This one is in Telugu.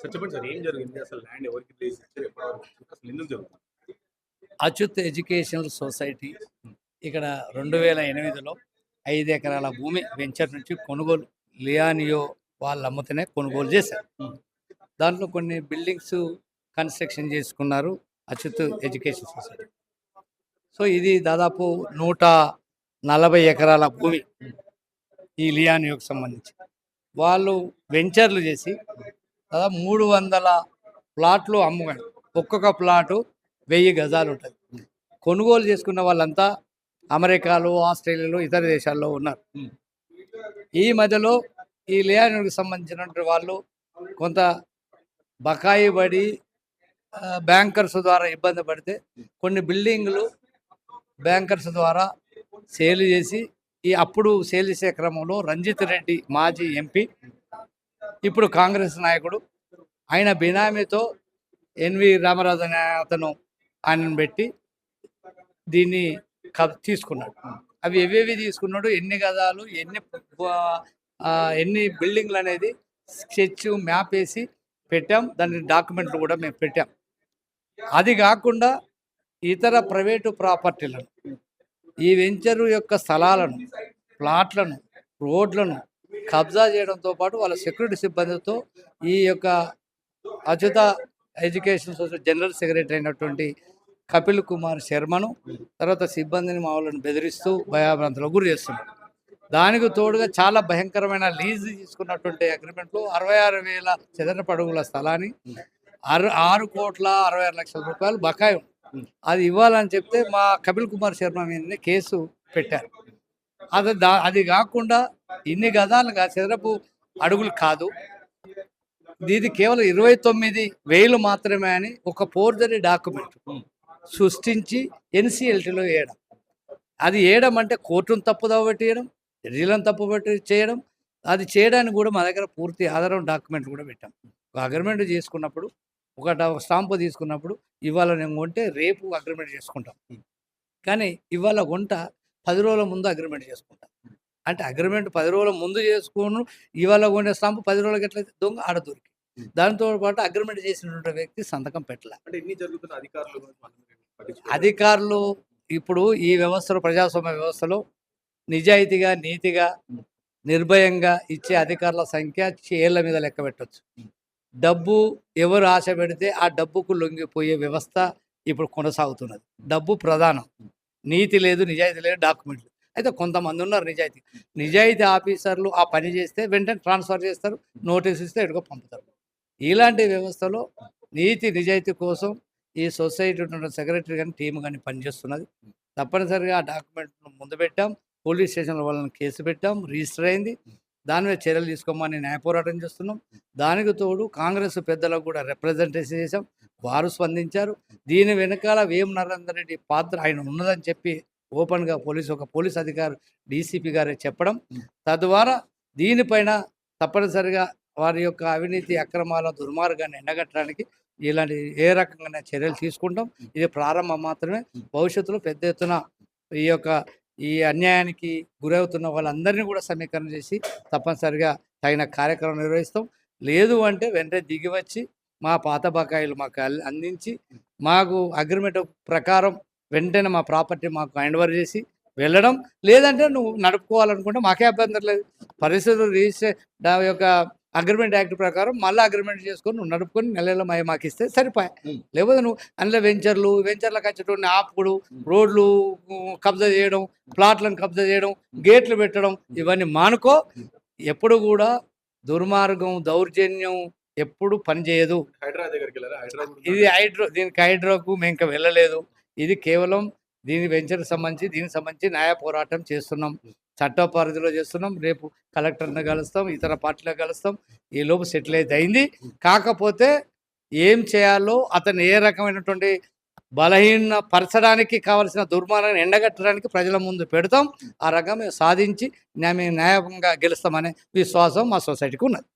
సార్ చెప్పండి సార్ ఏం జరిగింది? అసలు ల్యాండ్ ఎవరికి ఇచ్చారు? అసలు ఎందుకు జరుగుతుంది? అచ్యుత్ ఎడ్యుకేషనల్ సొసైటీ ఇక్కడ రెండు వేల ఎనిమిదిలో ఐదు ఎకరాల భూమి వెంచర్ నుంచి కొనుగోలు లియానియో వాళ్ళు అమ్ముతూనే కొనుగోలు చేశారు. దాంట్లో కొన్ని బిల్డింగ్స్ కన్స్ట్రక్షన్ చేసుకున్నారు అచ్యుత్ ఎడ్యుకేషన్ సొసైటీ. సో ఇది దాదాపు నూట నలభై ఎకరాల భూమి ఈ లియానియోకి సంబంధించి. వాళ్ళు వెంచర్లు చేసి దాదాపు మూడు వందల ప్లాట్లు అమ్ముగాడు ఒక్కొక్క ప్లాటు వెయ్యి గజాలు ఉంటుంది. కొనుగోలు చేసుకున్న వాళ్ళంతా అమెరికాలో ఆస్ట్రేలియాలో ఇతర దేశాల్లో ఉన్నారు. ఈ మధ్యలో ఈ లియానికి సంబంధించినటువంటి వాళ్ళు కొంత బకాయి పడి బ్యాంకర్స్ ద్వారా ఇబ్బంది పడితే కొన్ని బిల్డింగ్లు బ్యాంకర్స్ ద్వారా సేల్ చేసి ఈ అప్పుడు సేల్ చేసే క్రమంలో రంజిత్ రెడ్డి మాజీ ఎంపీ ఇప్పుడు కాంగ్రెస్ నాయకుడు. ఆయన బినామీతో ఎన్వి రామరాజు అనే అతను ఆయనను పెట్టి దీన్ని తీసుకున్నాడు. అవి ఎవేవి తీసుకున్నాడు? ఎన్ని గదాలు ఎన్ని ఎన్ని బిల్డింగ్లు అనేది స్కెచ్ మ్యాప్ వేసి పెట్టాం. దాని డాక్యుమెంట్లు కూడా మేము పెట్టాం. అది కాకుండా ఇతర ప్రైవేటు ప్రాపర్టీలను ఈ వెంచరు యొక్క స్థలాలను ప్లాట్లను రోడ్లను కబ్జా చేయడంతో పాటు వాళ్ళ సెక్యూరిటీ సిబ్బందితో ఈ యొక్క Achyuta education society general secretary అయినటువంటి కపిల్ కుమార్ శర్మను తర్వాత సిబ్బందిని మా వాళ్ళని బెదిరిస్తూ భయాభ్రాంతులకు గురి చేస్తున్నారు. దానికి తోడుగా చాలా భయంకరమైన లీజ్ తీసుకున్నటువంటి అగ్రిమెంట్లో అరవై ఆరు వేల చదరపు అడుగుల స్థలాన్ని ఆరు ఆరు కోట్ల అరవై ఆరు లక్షల రూపాయలు బకాయి అది ఇవ్వాలని చెప్తే మా కపిల్ కుమార్ శర్మ మీదనే కేసు పెట్టారు. అది దా అది కాకుండా ఇన్ని గదాలుగా చదరపు అడుగులు కాదు. ఇది కేవలం ఇరవై తొమ్మిది వేలు మాత్రమే అని ఒక ఫోర్జరీ డాక్యుమెంట్ సృష్టించి ఎన్సిఎల్టీలో వేయడం. అది వేయడం అంటే కోర్టును తప్పుదవ పెట్టేయడం రీలను తప్పు పెట్టి చేయడం అది చేయడానికి కూడా మా దగ్గర పూర్తి ఆధారం డాక్యుమెంట్ కూడా పెట్టాం. అగ్రిమెంట్ చేసుకున్నప్పుడు ఒక స్టాంపు తీసుకున్నప్పుడు ఇవాళ నేను కొంటే రేపు అగ్రిమెంట్ చేసుకుంటాం. కానీ ఇవాళ కొంట పది రోజుల ముందు అగ్రిమెంట్ చేసుకుంటాం. అంటే అగ్రిమెంట్ పది రోజుల ముందు చేసుకోను ఇవాళ కొనే స్టాంపు పది రోజులకి ఎట్లయితే దొంగ ఆడ దొరికి. దాంతో పాటు అగ్రిమెంట్ చేసినటువంటి వ్యక్తి సంతకం పెట్టలే. అధికారులు ఇప్పుడు ఈ వ్యవస్థలో ప్రజాస్వామ్య వ్యవస్థలో నిజాయితీగా నీతిగా నిర్భయంగా ఇచ్చే అధికారుల సంఖ్య చేళ్ళ మీద లెక్క పెట్టచ్చు. డబ్బు ఎవరు ఆశ పెడితే ఆ డబ్బుకు లొంగిపోయే వ్యవస్థ ఇప్పుడు కొనసాగుతున్నది. డబ్బు ప్రధానం. నీతి లేదు నిజాయితీ లేదు డాక్యుమెంట్లు. అయితే కొంతమంది ఉన్నారు నిజాయితీ. నిజాయితీ ఆఫీసర్లు ఆ పని చేస్తే వెంటనే ట్రాన్స్ఫర్ చేస్తారు నోటీస్ ఇస్తే ఎడుకో పంపుతారు. ఇలాంటి వ్యవస్థలో నీతి నిజాయితీ కోసం ఈ సొసైటీ ఉన్న సెక్రటరీ కానీ టీం కానీ పనిచేస్తున్నది. తప్పనిసరిగా ఆ డాక్యుమెంట్ను ముందు పెట్టాం. పోలీస్ స్టేషన్ల వాళ్ళని కేసు పెట్టాం. రిజిస్టర్ అయింది. దాని మీద చర్యలు తీసుకోమని న్యాయ పోరాటం చేస్తున్నాం. దానికి తోడు కాంగ్రెస్ పెద్దలకు కూడా రిప్రజెంటేషన్ చేశాం. వారు స్పందించారు. దీని వెనకాల వేం నరేందర్ రెడ్డి పాత్ర ఆయన ఉన్నదని చెప్పి ఓపెన్గా పోలీస్ ఒక పోలీస్ అధికారి డీసీపీ గారే చెప్పడం తద్వారా దీనిపైన తప్పనిసరిగా వారి యొక్క అవినీతి అక్రమాల దుర్మార్గాన్ని ఎండగట్టడానికి ఇలాంటి ఏ రకంగా చర్యలు తీసుకుంటాం. ఇది ప్రారంభం మాత్రమే. భవిష్యత్తులో పెద్ద ఎత్తున ఈ యొక్క ఈ అన్యాయానికి గురవుతున్న వాళ్ళందరినీ కూడా సమీకరణ చేసి తప్పనిసరిగా తగిన కార్యక్రమం నిర్వహిస్తాం. లేదు అంటే వెంటనే దిగి వచ్చి మా పాత బకాయిలు మాకు అందించి మాకు అగ్రిమెంట్ ప్రకారం వెంటనే మా ప్రాపర్టీ మాకు హ్యాండ్ ఓవర్ చేసి వెళ్ళడం. లేదంటే నువ్వు నడుపుకోవాలనుకుంటే మాకే అభ్యంతరం లేదు. పరిస్థితులు రిజిస్టర్ యొక్క అగ్రిమెంట్ యాక్ట్ ప్రకారం మళ్ళీ అగ్రిమెంట్ చేసుకొని నువ్వు నడుపుకొని నెలలో మై మాకు ఇస్తే సరిపోయా. లేకపోతే నువ్వు అందులో వెంచర్లు వెంచర్లకు వచ్చేటువంటి ఆపుడు రోడ్లు కబ్జా చేయడం ప్లాట్లను కబ్జా చేయడం గేట్లు పెట్టడం ఇవన్నీ మానుకో. ఎప్పుడు కూడా దుర్మార్గం దౌర్జన్యం ఎప్పుడు పనిచేయదు. ఇది హైడ్రో దీనికి హైడ్రోకు మేము ఇంకా వెళ్ళలేదు. ఇది కేవలం దీని వెంచర్కి సంబంధించి దీనికి సంబంధించి న్యాయ పోరాటం చేస్తున్నాం. చట్ట పరిధిలో చేస్తున్నాం. రేపు కలెక్టర్ని కలుస్తాం ఇతర పార్టీలో కలుస్తాం. ఈ లోపు సెటిల్ అయితే అయింది. కాకపోతే ఏం చేయాలో అతను ఏ రకమైనటువంటి బలహీన పరచడానికి కావలసిన దుర్మార్గాన్ని ఎండగట్టడానికి ప్రజల ముందు పెడతాం. ఆ రకంగా మేము సాధించి మేము న్యాయంగా గెలుస్తామనే విశ్వాసం మా సొసైటీకి ఉన్నది.